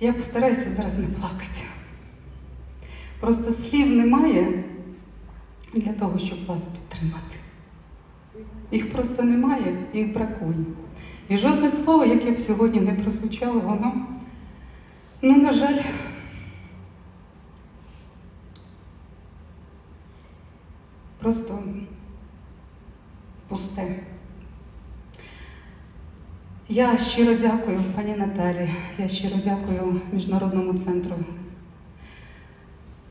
Я постараюся зараз не плакати. Просто слів немає для того, щоб вас підтримати. Їх просто немає, їх бракує. І жодне слово, яке б сьогодні не прозвучало, воно, ну, на жаль, просто пусте. Я щиро дякую пані Наталі, я щиро дякую Міжнародному центру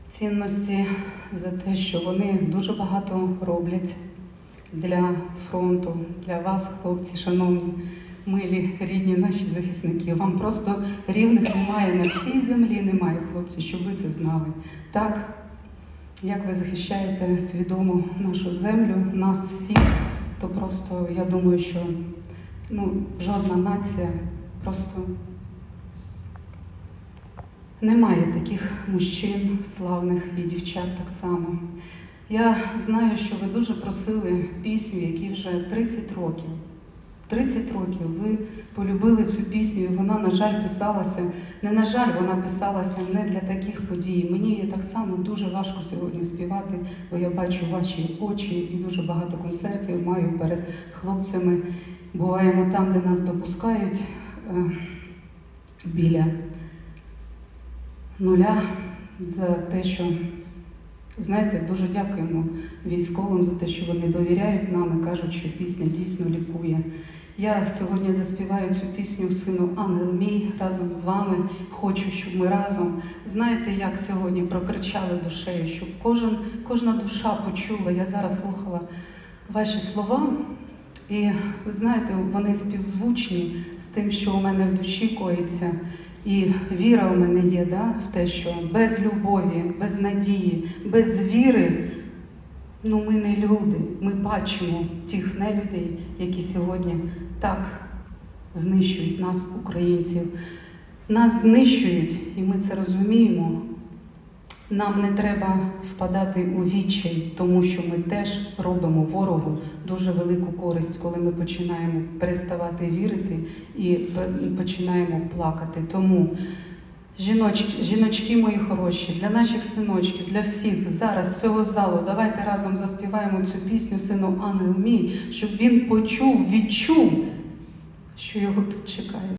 цінності за те, що вони дуже багато роблять для фронту, для вас, хлопці, шановні, милі, рідні наші захисники. Вам просто рівних немає на всій землі, немає, хлопці, щоб ви це знали. Так, як ви захищаєте свідомо нашу землю, нас всіх, то просто я думаю, що ну, жодна нація просто немає таких мужчин славних і дівчат так само. Я знаю, що ви дуже просили пісню, якій вже 30 років. 30 років ви полюбили цю пісню, і вона, на жаль, писалася. Не на жаль, вона писалася не для таких подій. Мені так само дуже важко сьогодні співати, бо я бачу ваші очі і дуже багато концертів маю перед хлопцями. Буваємо там, де нас допускають е, біля нуля за те, що знаєте, дуже дякуємо військовим за те, що вони довіряють нам і кажуть, що пісня дійсно лікує. Я сьогодні заспіваю цю пісню сину Ангел мій разом з вами. Хочу, щоб ми разом. Знаєте, як сьогодні прокричали душею, щоб кожен, кожна душа почула. Я зараз слухала ваші слова, і ви знаєте, вони співзвучні з тим, що у мене в душі коїться. І віра у мене є да, в те, що без любові, без надії, без віри ну ми не люди. Ми бачимо тих нелюдей, які сьогодні так знищують нас, українців. Нас знищують, і ми це розуміємо. Нам не треба впадати у відчай, тому що ми теж робимо ворогу дуже велику користь, коли ми починаємо переставати вірити і починаємо плакати. Тому, жіночки, жіночки мої хороші, для наших синочків, для всіх зараз цього залу, давайте разом заспіваємо цю пісню сину Ангел мій, щоб він почув, відчув, що його тут чекають.